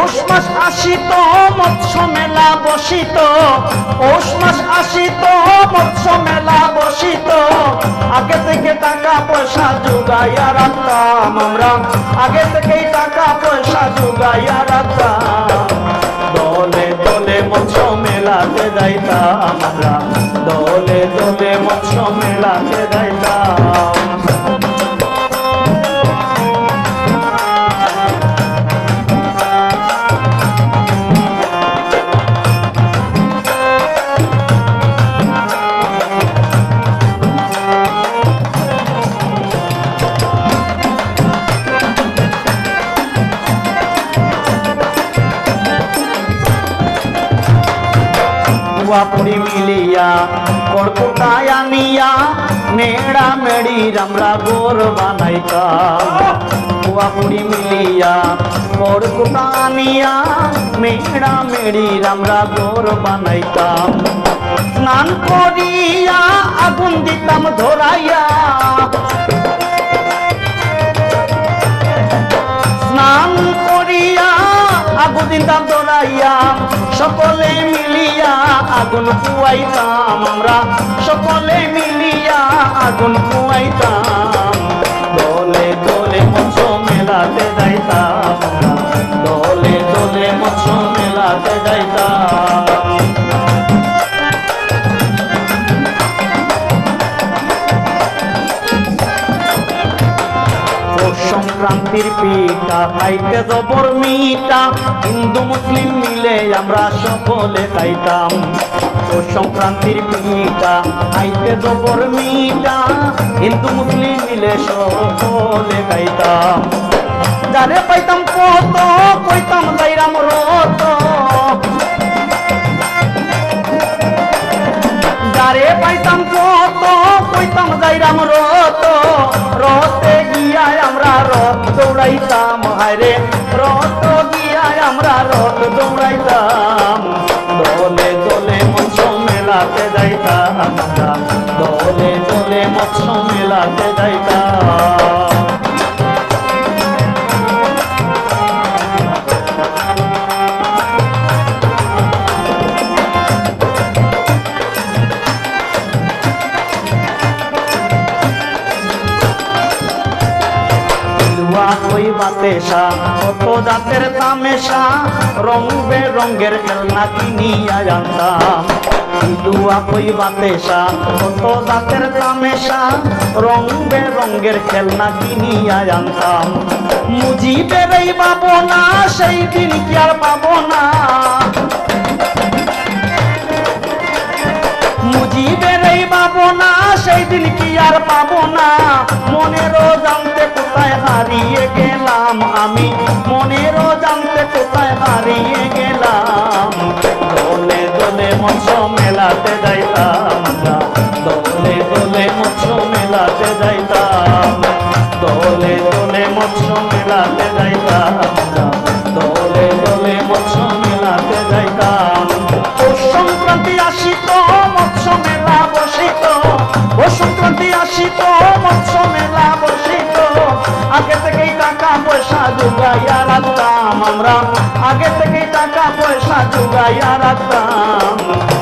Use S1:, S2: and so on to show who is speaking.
S1: আসিত, মৎস্য মেলা বসিত। পৌষ মাস আসিত, মৎস্য মেলা বসিত। আগে থেকে টাকা পয়সা জোগাইয়া রাখতাম আমরা। আগে থেকেই টাকা পয়সা জোগাইয়া রাখতাম। দলে দলে মৎস্য মেলাতে যাইতাম আমরা। পুয়াপুরি মিলিয়া কড়কুটায় আনিয়া, মেড়া মেড়ি আমরা গোর বানাইতাম পুয়াপুরি মিলিয়া কড়কুটা আনিয়া, মেড়া মেড়ি আমরা গোর বানাইতাম স্নান করিয়া আগুন দিতাম ধরাইয়া। স্নান করিয়া আগুন দিতাম দৌড়াইয়া সকলে মিলিয়া আগুন পুয়াইতাম আমরা। সকলে মিলিয়া আগুন পুয়াইতাম। দলে দলে মৎস্য মেলাতে যাইতাম। দলে দলে মৎস্য মেলাতে যাইতাম। সংক্রান্তির পিতা খাইতে জবর মিঠা। হিন্দু, মুসলিম মিলে আমরা সকলে খাইতাম পৌষ সংক্রান্তির পিঠা খাইতে জবর মিঠা। হিন্দু, মুসলিম মিলে সকলে খাইতাম যারে পাইতাম কত কইতাম যাইরাম রত। যারে পাইতাম কত কইতাম যাইরাম রত। রতে গিয়ায় আমরা রথ দৌড়াইতাম, হায়রে। রত গিয়ায় আমরা রথ মেলাতে যাইতাম আমরা। দলে দলে মৎস্য মেলাতে কই বাতেশা কত জাতের তামেশা রং বেরঙ্গের খেলনা কিনিয়া জানতাম লুয়া কত তামেশা খেলনা পাবো না, সেই কি আর না। সেই কি আর পাবো না। মনেরও জানতে কোথায় হারিয়ে গেলাম আমি? মনেরও জানতে কোথায় হারিয়ে গেলাম যাইতাম দলে দলে মৎস্য মেলাতে যাইতাম। দলে দলে মৎস্য মেলাতে যাইতাম পৌষ সংক্রান্তি আসিত, মৎস্য মেলা বসিত। পৌষ সংক্রান্তি আসিত, মৎস্য মেলা বসিত। আগে থেকেই টাকা পয়সা জোগাইয়া রাখতাম রাখতাম।